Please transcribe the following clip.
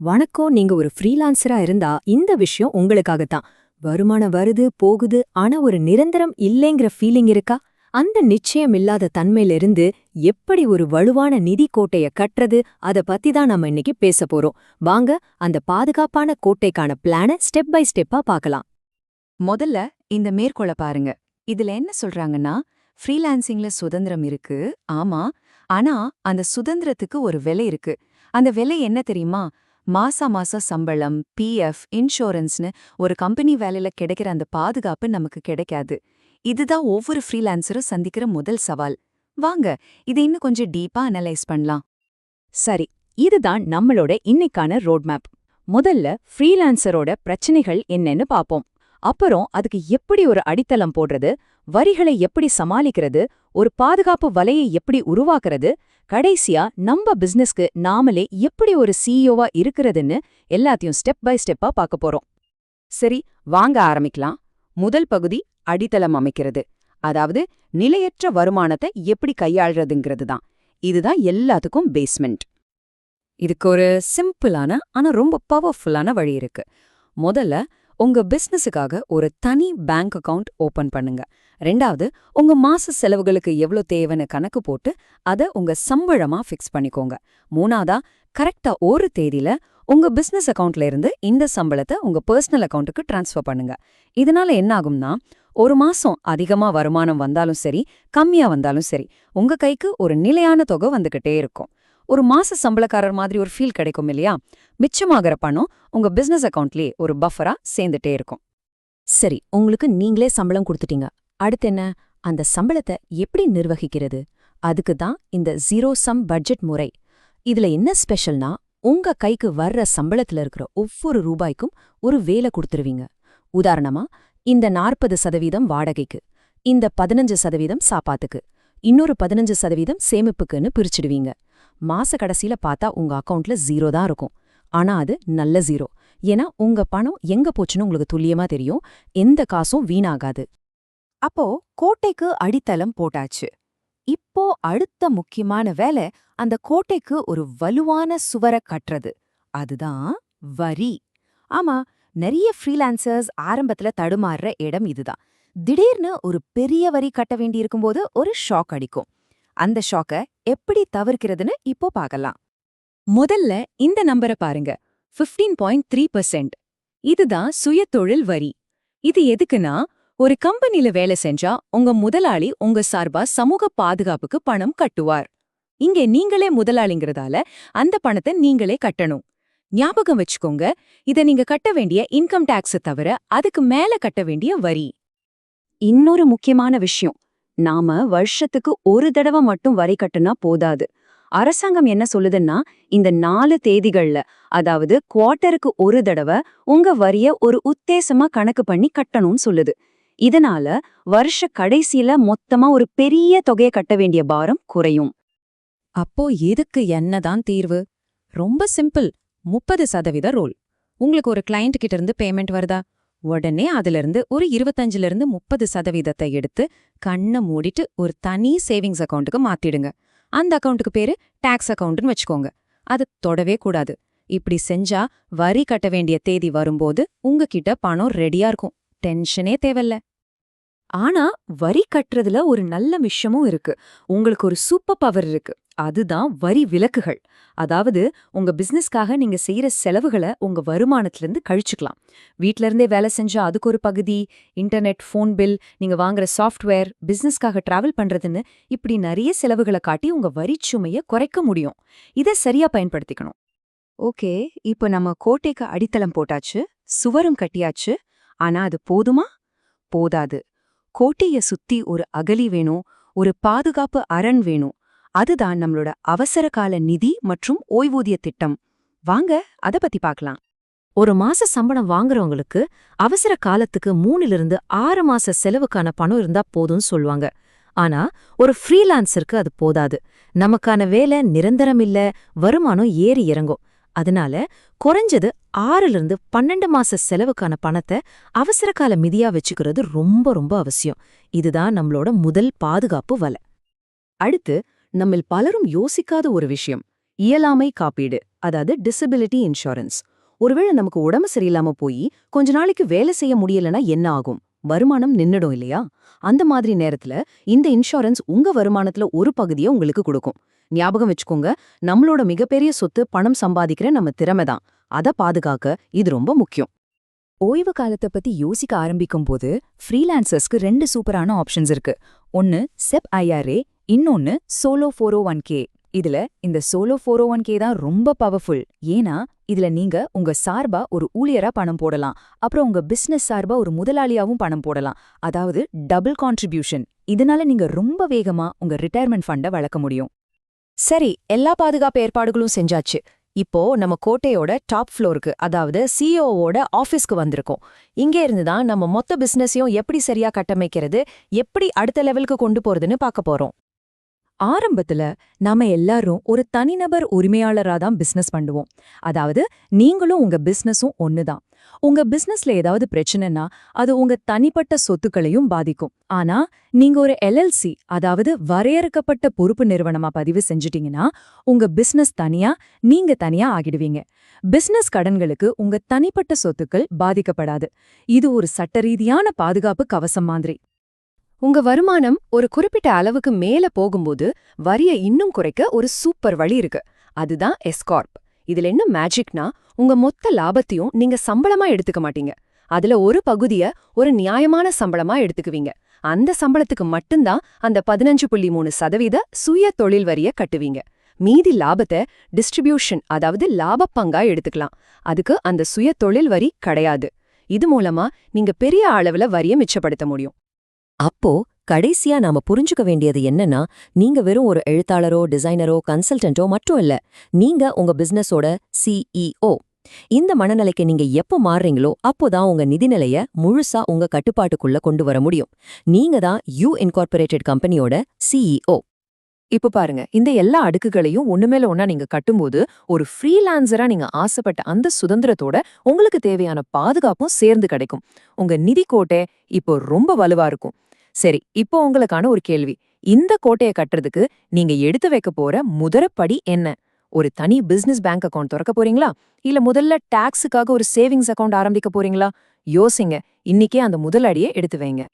வணக்கம். நீங்க ஒரு ஃப்ரீலான்சரா இருந்தா இந்த விஷயம் உங்களுக்காகத்தான். வருமானம் வருது போகுது ஆனா ஒரு நிரந்தரம் இல்லைங்கிற ஃபீலிங் இருக்கா? அந்த நிச்சயம் இல்லாத தன்மையில இருந்து எப்படி ஒரு வலுவான நிதி கோட்டைய கட்டுறது? அத பத்தி தான் நம்ம இன்னைக்கு பேச போறோம். வாங்க அந்த பாதுகாப்பான கோட்டைக்கான பிளான ஸ்டெப் பை ஸ்டெப்பா பார்க்கலாம். முதல்ல இந்த மேற்கோள பாருங்க. இதுல என்ன சொல்றாங்கன்னா ஃப்ரீலான்சிங்ல சுதந்திரம் இருக்கு ஆமா. ஆனா அந்த சுதந்திரத்துக்கு ஒரு விலை இருக்கு. அந்த விலை என்ன தெரியுமா? மாசா மாச சம்பளம் பிஎஃப் இன்சூரன்ஸ்னு ஒரு கம்பெனி வேலையில கிடைக்கிற அந்த பாதுகாப்பு நமக்கு கிடைக்காது. இதுதான் ஒவ்வொரு ஃப்ரீலான்சரும் சந்திக்கிற முதல் சவால். வாங்க இதை இன்னும் கொஞ்சம் டீப்பா அனலைஸ் பண்ணலாம். சரி இதுதான் நம்மளோட இன்னைக்கான ரோட்மேப் முதல்ல ஃப்ரீலான்சரோட பிரச்சனைகள் என்னன்னு பாப்போம் அப்புறம் அதுக்கு எப்படி ஒரு அடித்தளம் போடுறது வரிகளை எப்படி சமாளிக்கிறது ஒரு பாதுகாப்பு வலையை எப்படி உருவாக்குறது கடைசியா நம்ம பிசினஸ்க்கு நாமளே எப்படி ஒரு சிஇஓவா இருக்கிறதுன்னு எல்லாத்தையும் ஸ்டெப் பை ஸ்டெப்பா பார்க்க போறோம். சரி வாங்க ஆரம்பிக்கலாம். முதல் பகுதி அடித்தளம் அமைக்கிறது. அதாவது நிலையற்ற வருமானத்தை எப்படி கையாள்றதுங்கிறது தான் இதுதான் எல்லாத்துக்கும் பேஸ்மெண்ட் இதுக்கு ஒரு சிம்பிளான ஆனா ரொம்ப பவர்ஃபுல்லான வழி இருக்கு. முதல்ல உங்க பிசினஸுக்காக ஒரு தனி பேங்க் அக்கவுண்ட் ஓபன் பண்ணுங்க. ரெண்டாவது உங்க மாச செலவுகளுக்கு எவ்வளவு தேவைன்னு கணக்கு போட்டு அத உங்க சம்பளமா ஃபிக்ஸ் பண்ணிக்கோங்க. மூணாவதா கரெக்டா ஒரு தேதியில உங்க பிசினஸ் அக்கவுண்ட்ல இருந்து இந்த சம்பளத்தை உங்க பர்சனல் அக்கவுண்ட்டுக்கு ட்ரான்ஸ்ஃபர் பண்ணுங்க. இதனால என்ன ஆகும்னா ஒரு மாசம் அதிகமா வருமானம் வந்தாலும் சரி கம்மியா வந்தாலும் சரி உங்க கைக்கு ஒரு நிலையான தொகை வந்துகிட்டே இருக்கும். ஒரு மாச சம்பளக்காரர் மாதிரி ஒரு ஃபீல் கிடைக்கும் இல்லையா? மிச்சமாகிற பணம் உங்க பிசினஸ் அக்கவுண்ட்லயே ஒரு பஃபரா சேர்ந்துட்டே இருக்கும். சரி உங்களுக்கு நீங்களே சம்பளம் கொடுத்துட்டீங்க. அடுத்து என்ன? அந்த சம்பளத்தை எப்படி நிர்வகிக்கிறது? அதுக்கு தான் இந்த ஜீரோ சம் பட்ஜெட் முறை. இதுல என்ன ஸ்பெஷல்னா உங்க கைக்கு வர்ற சம்பளத்துல இருக்கிற ஒவ்வொரு ரூபாய்க்கும் ஒரு வேலை கொடுத்துருவீங்க. உதாரணமா இந்த நாற்பது சதவீதம் வாடகைக்கு இந்த பதினஞ்சு சதவீதம் சாப்பாத்துக்கு இன்னொரு பதினஞ்சு சதவீதம் சேமிப்புக்குன்னு பிரிச்சிடுவீங்க. மாச கடைசியில பார்த்தா உங்க அக்கவுண்ட்ல ஜீரோ தான் இருக்கும். ஆனா அது நல்ல ஜீரோ ஏன்னா உங்க பணம் எங்க போச்சுன்னு உங்களுக்கு துல்லியமா தெரியும். எந்த காசும் வீணாகாது. அப்போ கோட்டைக்கு அடித்தளம் போட்டாச்சு. இப்போ அடுத்த முக்கியமான வேலை அந்த கோட்டைக்கு ஒரு வலுவான சுவர கட்டுறது. அதுதான் வரி. ஆமா நிறைய ஃப்ரீலான்சர்ஸ் ஆரம்பத்துல தடுமாறுற இடம் இதுதான். திடீர்னு ஒரு பெரிய வரி கட்ட வேண்டியிருக்கும்போது ஒரு ஷாக் அடிக்கும். அந்த ஷாக்க எப்படி தவிர்க்கிறதுன்னு இப்போ பார்க்கலாம். முதல்ல இந்த நம்பரை பாருங்க. 15.3% பாயிண்ட் த்ரீ பர்சன்ட் இதுதான் சுயதொழில் வரி. இது எதுக்குன்னா ஒரு கம்பெனில வேலை செஞ்சா உங்க முதலாளி உங்க சார்பா சமூக பாதுகாப்புக்கு பணம் கட்டுவார். இங்கே நீங்களே முதலாளிங்கிறதால அந்த பணத்தை நீங்களே கட்டணும். ஞாபகம் வச்சுக்கோங்க இத நீங்க கட்ட வேண்டிய இன்கம் டேக்ஸை தவிர அதுக்கு மேல கட்ட வேண்டிய வரி. இன்னொரு முக்கியமான விஷயம். நாம வருஷத்துக்கு ஒரு தடவை மட்டும் வரி கட்டுனா போதாது. அரசாங்கம் என்ன சொல்லுதுன்னா இந்த நாலு தேதிகள்ல அதாவது குவார்ட்டருக்கு ஒரு தடவை உங்க வரிய ஒரு உத்தேசமா கணக்கு பண்ணி கட்டணும்னு சொல்லுது. இதனால வருஷ கடைசியில மொத்தமா ஒரு பெரிய தொகையை கட்ட வேண்டிய பாரம் குறையும். அப்போ எதுக்கு என்னதான் தீர்வு? ரொம்ப சிம்பிள் முப்பது சதவீத ரோல். உங்களுக்கு ஒரு கிளையண்ட் கிட்ட இருந்து பேமெண்ட் வருதா? உடனே அதுல இருந்து ஒரு இருபத்தஞ்சுல இருந்து முப்பது சதவீதத்தை எடுத்து கண்ணை மூடிட்டு ஒரு தனி சேவிங்ஸ் அக்கௌண்ட்டுக்கு மாத்திடுங்க. அந்த அக்கௌண்ட்டுக்கு பேரு டாக்ஸ் அக்கவுண்ட்னு வச்சுக்கோங்க. அது தொடவே கூடாது. இப்படி செஞ்சா வரி கட்ட வேண்டிய தேதி வரும்போது உங்ககிட்ட பணம் ரெடியா இருக்கும். டென்ஷனே தேவையில்ல. ஆனா வரி கட்டுறதுல ஒரு நல்ல விஷயமும் இருக்கு. உங்களுக்கு ஒரு சூப்பர் பவர் இருக்கு. அதுதான் வரி விலக்குகள். அதாவது உங்க பிசினஸ்க்காக நீங்க செய்யற செலவுகளை உங்க வருமானத்துல இருந்து கழிச்சுக்கலாம். வீட்ல இருந்தே வேலை செஞ்சா அதுக்கு ஒரு பகுதி இன்டர்நெட் ஃபோன் பில் நீங்க வாங்குற சாஃப்ட்வேர் பிசினஸ்க்காக டிராவல் பண்றதுன்னு இப்படி நிறைய செலவுகளை காட்டி உங்க வரிச் சுமைய குறைக்க முடியும். இதை சரியா பயன்படுத்திக்கணும். ஓகே இப்போ நம்ம கோட்டைக்கு அடித்தளம் போட்டாச்சு சுவரும் கட்டியாச்சு ஆனா அது போதுமா? போதாது. கோட்டைய சுத்தி ஒரு அகலி வேணும் ஒரு பாதுகாப்பு அரண் வேணும் அதுதான் நம்மளோட அவசர கால நிதி மற்றும் ஓய்வூதிய திட்டம். வாங்க அத பத்தி பார்க்கலாம் ஒரு மாச சம்பளம் வாங்குறவங்களுக்கு அவசர காலத்துக்கு மூணிலிருந்து ஆறு மாச செலவுக்கான பணம் இருந்தா போதும்னு சொல்லுவாங்க. ஆனா ஒரு ஃப்ரீலான்சருக்கு அது போதாது. நமக்கான வேலை நிரந்தரம் இல்ல வருமானம் ஏறி இறங்கும். அதனால குறைஞ்சது ஆறுல இருந்து பன்னெண்டு மாச செலவுக்கான பணத்தை அவசரகால மிதியா வச்சுக்கிறது ரொம்ப ரொம்ப அவசியம். இதுதான் நம்மளோட முதல் பாதுகாப்பு வலை. அடுத்து நம்மில் பலரும் யோசிக்காத ஒரு விஷயம். இயலாமை காப்பீடு அதாவது டிசபிலிட்டி இன்சூரன்ஸ் ஒருவேளை நமக்கு உடம்பு சரியில்லாம போய் கொஞ்ச நாளைக்கு வேலை செய்ய முடியலனா என்ன ஆகும்? வருமானம் நின்னுடும் இல்லையா? அந்த மாதிரி நேரத்துல இந்த இன்சூரன்ஸ் உங்க வருமானத்துல ஒரு பகுதியை உங்களுக்கு கொடுக்கும். ஞாபகம் வச்சுக்கோங்க நம்மளோட மிகப்பெரிய சொத்து பணம் சம்பாதிக்கிற நம்ம திறமை தான். அதை பாதுகாக்க இது ரொம்ப முக்கியம். ஓய்வு காலத்தை பத்தி யோசிக்க ஆரம்பிக்கும் போது ஃப்ரீலான்சர்ஸ்க்கு ரெண்டு சூப்பரான ஆப்ஷன்ஸ் இருக்கு. ஒன்னு செப் ஐஆர்ஏ இன்னொன்னு solo four o one K இதுல இந்த சோலோ ஃபோரோ ஒன் கே தான் ரொம்ப பவர்ஃபுல் ஏன்னா இதுல நீங்க உங்க சார்பா ஒரு ஊழியரா பணம் போடலாம். அப்புறம் உங்க பிசினஸ் சார்பா ஒரு முதலாளியாவும் பணம் போடலாம். அதாவது டபுள் கான்ட்ரிபியூஷன் இதனால நீங்க ரொம்ப வேகமா உங்க ரிட்டையர்மெண்ட் ஃபண்டை வளர்க்க முடியும். சரி எல்லா பாதுகாப்பு ஏற்பாடுகளும் செஞ்சாச்சு. இப்போ நம்ம கோட்டையோட டாப் ஃப்ளோருக்கு அதாவது சிஓவோட ஆஃபீஸ்க்கு வந்திருக்கோம். இங்கே இருந்து தான் நம்ம மொத்த பிசினஸையும் எப்படி சரியா கட்டமைக்கிறது எப்படி அடுத்த லெவலுக்கு கொண்டு போறதுன்னு பார்க்க போறோம். ஆரம்பத்துல நாம எல்லாரும் ஒரு தனிநபர் உரிமையாளரா தான் பிசினஸ் பண்ணுவோம். அதாவது நீங்களும் உங்க பிசினஸும் ஒண்ணுதான். உங்க பிசினஸ்ல ஏதாவது பிரச்சனைனா அது உங்க தனிப்பட்ட சொத்துக்களையும் பாதிக்கும். ஆனா நீங்க ஒரு எல்எல்சி அதாவது வரையறுக்கப்பட்ட பொறுப்பு நிறுவனமா பதிவு செஞ்சிட்டீங்கன்னா உங்க பிசினஸ் தனியா நீங்க தனியா ஆகிடுவீங்க. பிசினஸ் கடன்களுக்கு உங்க தனிப்பட்ட சொத்துக்கள் பாதிக்கப்படாது. இது ஒரு சட்டரீதியான பாதுகாப்பு கவசம் மாதிரி. உங்க வருமானம் ஒரு குறிப்பிட்ட அளவுக்கு மேல போகும்போது வரிய இன்னும் குறைக்க ஒரு சூப்பர் வழி இருக்கு. அதுதான் எஸ்கார்ப் இதுல என்ன மேஜிக்னா உங்க மொத்த லாபத்தையும் நீங்க சம்பளமா எடுத்துக்க மாட்டீங்க. அதுல ஒரு பகுதிய ஒரு நியாயமான சம்பளமா எடுத்துக்குவீங்க. அந்த சம்பளத்துக்கு மட்டும்தான் அந்த பதினஞ்சு புள்ளி மூணு சதவீத சுய தொழில் வரிய கட்டுவீங்க. மீதி லாபத்தை டிஸ்ட்ரிபியூஷன் அதாவது லாப பங்கா எடுத்துக்கலாம். அதுக்கு அந்த சுய தொழில் வரி கிடையாது. இது மூலமா நீங்க பெரிய அளவுல வரிய மிச்சப்படுத்த முடியும். அப்போ கடைசியா நாம புரிஞ்சுக்க வேண்டியது என்னன்னா நீங்க வெறும் ஒரு எழுத்தாளரோ டிசைனரோ கன்சல்டன்ட்டோ மட்டும் இல்ல நீங்க உங்க பிசினஸோட சிஇஓ இந்த மனநிலைக்கு நீங்க எப்போ மாறுறீங்களோ அப்போதான் உங்க நிதிநிலைய முழுசா உங்க கட்டுப்பாட்டுக்குள்ள கொண்டு வர முடியும். நீங்க தான் யூ இன்கார்பரேட்டட் கம்பெனியோட சிஇஓ இப்ப பாருங்க இந்த எல்லா அடுக்குகளையும் ஒண்ணு மேல நீங்க கட்டும்போது ஒரு ஃப்ரீலான்சரா நீங்க ஆசைப்பட்ட அந்த சுதந்திரத்தோட உங்களுக்கு தேவையான பாதுகாப்பும் சேர்ந்து கிடைக்கும். உங்க நிதி கோட்டை இப்போ ரொம்ப வலுவா இருக்கும். சரி இப்போ உங்களுக்கான ஒரு கேள்வி. இந்த கோட்டையை கட்டுறதுக்கு நீங்க எடுத்து வைக்க போற முதற்படி என்ன? ஒரு தனி பிசினஸ் பேங்க் அக்கவுண்ட் திறக்க போறீங்களா? இல்ல முதல்ல டாக்ஸுக்காக ஒரு சேவிங்ஸ் அக்கவுண்ட் ஆரம்பிக்க போறீங்களா? யோசிங்க. இன்னிக்கே அந்த முதல் அடியை எடுத்து வைங்க.